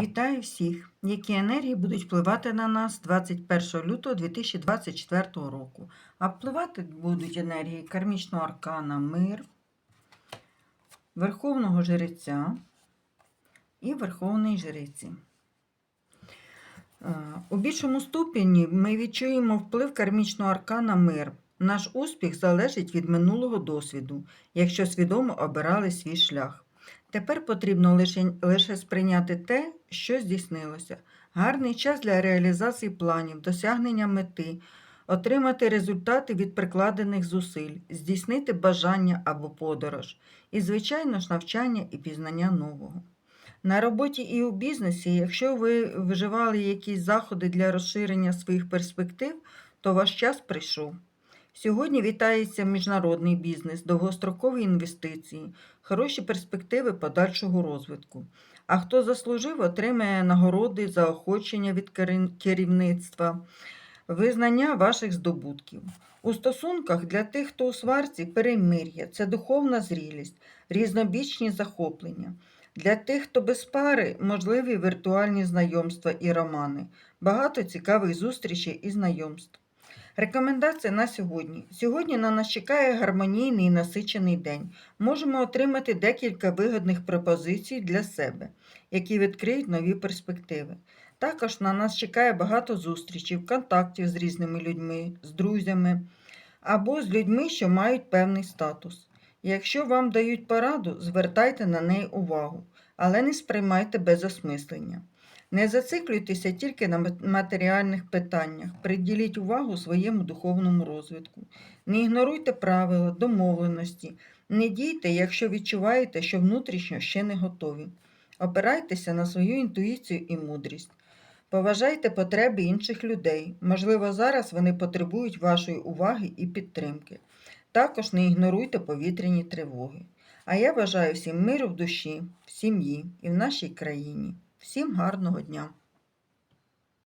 Вітаю всіх! Які енергії будуть впливати на нас 21 лютого 2024 року? А впливати будуть енергії кармічного аркана Мир, Верховного Жреця і Верховної Жриці. Е, У більшому ступені ми відчуємо вплив кармічного аркана Мир. Наш успіх залежить від минулого досвіду, якщо свідомо обирали свій шлях. Тепер потрібно лише, лише сприйняти те, що здійснилося. Гарний час для реалізації планів, досягнення мети, отримати результати від прикладених зусиль, здійснити бажання або подорож, і, звичайно ж, навчання і пізнання нового. На роботі і у бізнесі, якщо ви вживали якісь заходи для розширення своїх перспектив, то ваш час прийшов. Сьогодні вітається міжнародний бізнес, довгострокові інвестиції, хороші перспективи подальшого розвитку. А хто заслужив, отримає нагороди, заохочення від керівництва, визнання ваших здобутків. У стосунках для тих, хто у сварці, перемир'я це духовна зрілість, різнобічні захоплення. Для тих, хто без пари, можливі віртуальні знайомства і романи, багато цікавих зустрічей і знайомств. Рекомендація на сьогодні. Сьогодні на нас чекає гармонійний і насичений день. Можемо отримати декілька вигідних пропозицій для себе, які відкриють нові перспективи. Також на нас чекає багато зустрічей, контактів з різними людьми, з друзями або з людьми, що мають певний статус. Якщо вам дають пораду, звертайте на неї увагу, але не сприймайте без осмислення. Не зациклюйтеся тільки на матеріальних питаннях, приділіть увагу своєму духовному розвитку. Не ігноруйте правила, домовленості, не дійте, якщо відчуваєте, що внутрішньо ще не готові. Опирайтеся на свою інтуїцію і мудрість. Поважайте потреби інших людей. Можливо, зараз вони потребують вашої уваги і підтримки. Також не ігноруйте повітряні тривоги. А я бажаю всім миру в душі, в сім'ї і в нашій країні. Всім гарного дня!